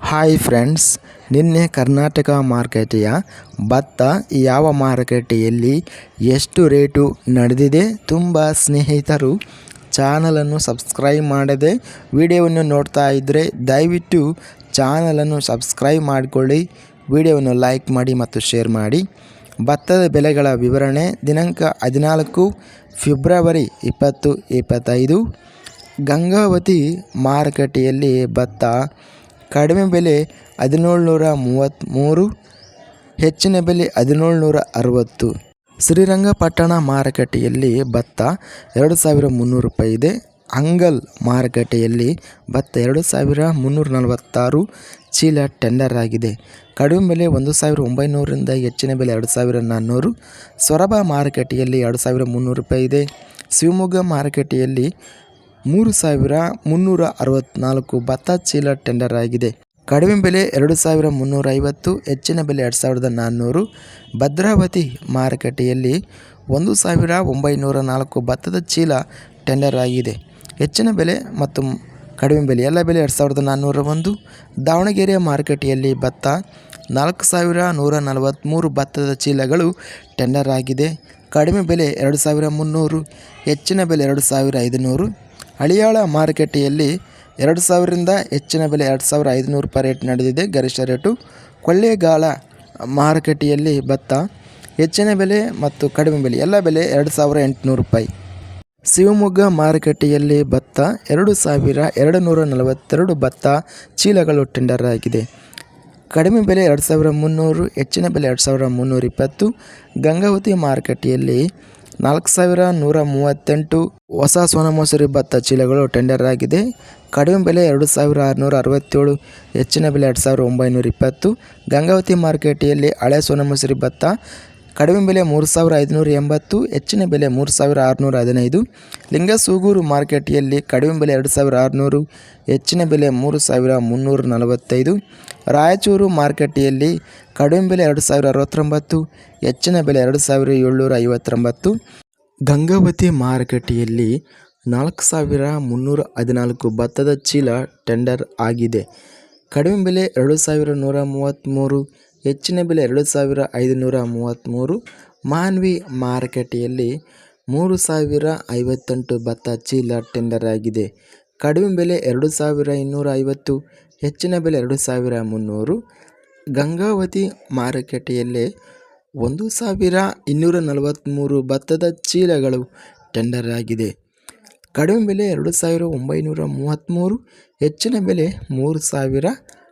Hi friends ನಿನ್ನೆ ಕರ್ನಾಟಕ ಮಾರುಕಟ್ಟೆಯ ಭತ್ತ ಯಾವ ಮಾರುಕಟ್ಟೆಯಲ್ಲಿ ಎಷ್ಟು ರೇಟು ನಡೆದಿದೆ ತುಂಬ ಸ್ನೇಹಿತರು ಚಾನಲನ್ನು ಸಬ್ಸ್ಕ್ರೈಬ್ ಮಾಡದೆ ವಿಡಿಯೋವನ್ನು ನೋಡ್ತಾ ಇದ್ದರೆ ದಯವಿಟ್ಟು ಚಾನಲನ್ನು ಸಬ್ಸ್ಕ್ರೈಬ್ ಮಾಡಿಕೊಳ್ಳಿ, ವಿಡಿಯೋವನ್ನು ಲೈಕ್ ಮಾಡಿ ಮತ್ತು ಶೇರ್ ಮಾಡಿ. ಭತ್ತದ ಬೆಲೆಗಳ ವಿವರಣೆ ದಿನಾಂಕ ಹದಿನಾಲ್ಕು ಫೆಬ್ರವರಿ ಇಪ್ಪತ್ತು ಇಪ್ಪತ್ತೈದು. ಗಂಗಾವತಿ ಮಾರುಕಟ್ಟೆಯಲ್ಲಿ ಭತ್ತ ಕಡಿಮೆ ಬೆಲೆ ಹದಿನೇಳ್ನೂರ ಮೂವತ್ತ್ಮೂರು ಹೆಚ್ಚಿನ ಬೆಲೆ ಹದಿನೇಳ್ನೂರ ಅರವತ್ತು ಶ್ರೀರಂಗಪಟ್ಟಣ ಮಾರುಕಟ್ಟೆಯಲ್ಲಿ ಭತ್ತ ಎರಡು ಸಾವಿರ ಮುನ್ನೂರು ರೂಪಾಯಿ ಇದೆ ಅಂಗಲ್ ಮಾರುಕಟ್ಟೆಯಲ್ಲಿ ಭತ್ತ ಎರಡು ಸಾವಿರ ಮುನ್ನೂರ ನಲವತ್ತಾರು ಚೀಲ ಟೆಂಡರ್ ಆಗಿದೆ. ಕಡಿಮೆ ಬೆಲೆ ಒಂದು ಸಾವಿರ ಒಂಬೈನೂರರಿಂದ ಹೆಚ್ಚಿನ ಬೆಲೆ ಎರಡು ಸಾವಿರ ನಾನ್ನೂರು ಸೊರಬ ಮಾರುಕಟ್ಟೆಯಲ್ಲಿ ಎರಡು ಸಾವಿರ ಮುನ್ನೂರು ರೂಪಾಯಿ ಇದೆ ಶಿವಮೊಗ್ಗ ಮಾರುಕಟ್ಟೆಯಲ್ಲಿ ಮೂರು ಸಾವಿರ ಮುನ್ನೂರ ಅರವತ್ತ್ನಾಲ್ಕು ಭತ್ತ ಚೀಲ ಟೆಂಡರ್ ಆಗಿದೆ. ಕಡಿಮೆ ಬೆಲೆ ಎರಡು ಸಾವಿರ ಮುನ್ನೂರ ಐವತ್ತು, ಹೆಚ್ಚಿನ ಬೆಲೆ ಎರಡು ಸಾವಿರದ ನಾನ್ನೂರು. ಭದ್ರಾವತಿ ಮಾರುಕಟ್ಟೆಯಲ್ಲಿ ಒಂದು ಸಾವಿರ ಒಂಬೈನೂರ ನಾಲ್ಕು ಭತ್ತದ ಚೀಲ ಟೆಂಡರ್ ಆಗಿದೆ. ಹೆಚ್ಚಿನ ಬೆಲೆ ಮತ್ತು ಕಡಿಮೆ ಬೆಲೆ, ಎಲ್ಲ ಬೆಲೆ ಎರಡು ಸಾವಿರದ ನಾನ್ನೂರ ಒಂದು. ದಾವಣಗೆರೆ ಮಾರುಕಟ್ಟೆಯಲ್ಲಿ ಭತ್ತ ನಾಲ್ಕು ಸಾವಿರ ನೂರ ನಲವತ್ತ್ಮೂರು ಭತ್ತದ ಚೀಲಗಳು ಟೆಂಡರ್ ಆಗಿದೆ. ಕಡಿಮೆ ಬೆಲೆ ಎರಡು ಸಾವಿರ ಮುನ್ನೂರು, ಹೆಚ್ಚಿನ ಬೆಲೆ ಎರಡು ಸಾವಿರ ಐದುನೂರು. ಹಳಿಯಾಳ ಮಾರುಕಟ್ಟೆಯಲ್ಲಿ ಎರಡು ಸಾವಿರದಿಂದ ಹೆಚ್ಚಿನ ಬೆಲೆ ಎರಡು ಸಾವಿರ ಐದುನೂರು ರೂಪಾಯಿ ರೇಟ್ ನಡೆದಿದೆ. ಗರಿಷ್ಠ ರೇಟು ಕೊಳ್ಳೇಗಾಲ ಮಾರುಕಟ್ಟೆಯಲ್ಲಿ ಭತ್ತ, ಹೆಚ್ಚಿನ ಬೆಲೆ ಮತ್ತು ಕಡಿಮೆ ಬೆಲೆ, ಎಲ್ಲ ಬೆಲೆ ಎರಡು ಸಾವಿರ ಎಂಟುನೂರು ರೂಪಾಯಿ. ಶಿವಮೊಗ್ಗ ಮಾರುಕಟ್ಟೆಯಲ್ಲಿ ಭತ್ತ ಎರಡು ಸಾವಿರ ಎರಡು ನೂರ ನಲವತ್ತೆರಡು ಭತ್ತ ಚೀಲಗಳು ಟೆಂಡರ್ ಆಗಿದೆ. ಕಡಿಮೆ ಬೆಲೆ ಎರಡು ಸಾವಿರ ಮುನ್ನೂರು, ಹೆಚ್ಚಿನ ಬೆಲೆ ಎರಡು ಸಾವಿರ ಮುನ್ನೂರ ಇಪ್ಪತ್ತು. ಗಂಗಾವತಿ ಮಾರುಕಟ್ಟೆಯಲ್ಲಿ ನಾಲ್ಕು ಸಾವಿರ ನೂರ ಮೂವತ್ತೆಂಟು ಹೊಸ ಸೋನಮಸೂರಿ ಭತ್ತ ಚೀಲಗಳು ಟೆಂಡರ್ ಆಗಿದೆ. ಕಡಿಮೆ ಬೆಲೆ ಎರಡು ಸಾವಿರ ಆರುನೂರ ಅರವತ್ತೇಳು, ಹೆಚ್ಚಿನ ಬೆಲೆ ಎರಡು ಸಾವಿರ ಒಂಬೈನೂರ ಇಪ್ಪತ್ತು. ಗಂಗಾವತಿ ಮಾರ್ಕೆಟಿಯಲ್ಲಿ ಹಳೆ ಸೋನಮಸೂರಿ ಭತ್ತ ಕಡಿಮೆ ಬೆಲೆ ಮೂರು ಸಾವಿರ ಐದುನೂರ ಎಂಬತ್ತು, ಹೆಚ್ಚಿನ ಬೆಲೆ ಮೂರು ಸಾವಿರ ಆರುನೂರ ಹದಿನೈದು. ಲಿಂಗಸೂಗೂರು ಮಾರ್ಕೆಟಿಯಲ್ಲಿ ಕಡಿಮೆ ಬೆಲೆ ಎರಡು ಸಾವಿರ ಆರುನೂರು, ಹೆಚ್ಚಿನ ಬೆಲೆ ಮೂರು ಸಾವಿರ ಮುನ್ನೂರ ನಲವತ್ತೈದು. ರಾಯಚೂರು ಮಾರ್ಕೆಟಿಯಲ್ಲಿ ಕಡಿಮೆ ಬೆಲೆ ಎರಡು ಸಾವಿರ ಅರವತ್ತೊಂಬತ್ತು, ಹೆಚ್ಚಿನ ಬೆಲೆ ಎರಡು ಸಾವಿರ ಏಳ್ನೂರ ಐವತ್ತೊಂಬತ್ತು. ಗಂಗಾವತಿ ಮಾರುಕಟ್ಟೆಯಲ್ಲಿ ನಾಲ್ಕು ಸಾವಿರ ಮುನ್ನೂರ ಹದಿನಾಲ್ಕು ಭತ್ತದ ಚೀಲ ಟೆಂಡರ್ ಆಗಿದೆ. ಕಡಿಮೆ ಬೆಲೆ ಎರಡು ಸಾವಿರ ನೂರ ಮೂವತ್ತ್ಮೂರು ಹೆಚ್ಚಿನ ಬೆಲೆ ಎರಡು ಸಾವಿರ ಐದುನೂರ ಮೂವತ್ತ್ಮೂರು. ಮಾನ್ವಿ ಮಾರುಕಟ್ಟೆಯಲ್ಲಿ ಮೂರು ಸಾವಿರ ಐವತ್ತೆಂಟು ಭತ್ತ ಚೀಲ ಟೆಂಡರ್ ಆಗಿದೆ. ಕಡಿಮೆ ಬೆಲೆ ಎರಡು ಸಾವಿರ ಇನ್ನೂರ ಐವತ್ತು, ಹೆಚ್ಚಿನ ಬೆಲೆ ಎರಡು ಸಾವಿರ ಮುನ್ನೂರು. ಗಂಗಾವತಿ ಮಾರುಕಟ್ಟೆಯಲ್ಲಿ ಒಂದು ಸಾವಿರ ಇನ್ನೂರ ನಲವತ್ತ್ಮೂರು ಭತ್ತದ ಚೀಲಗಳು ಟೆಂಡರ್ ಆಗಿದೆ. ಕಡಿಮೆ ಬೆಲೆ ಎರಡು ಸಾವಿರ ಒಂಬೈನೂರ ಮೂವತ್ತ್ಮೂರು, ಹೆಚ್ಚಿನ ಬೆಲೆ ಮೂರು ಸಾವಿರ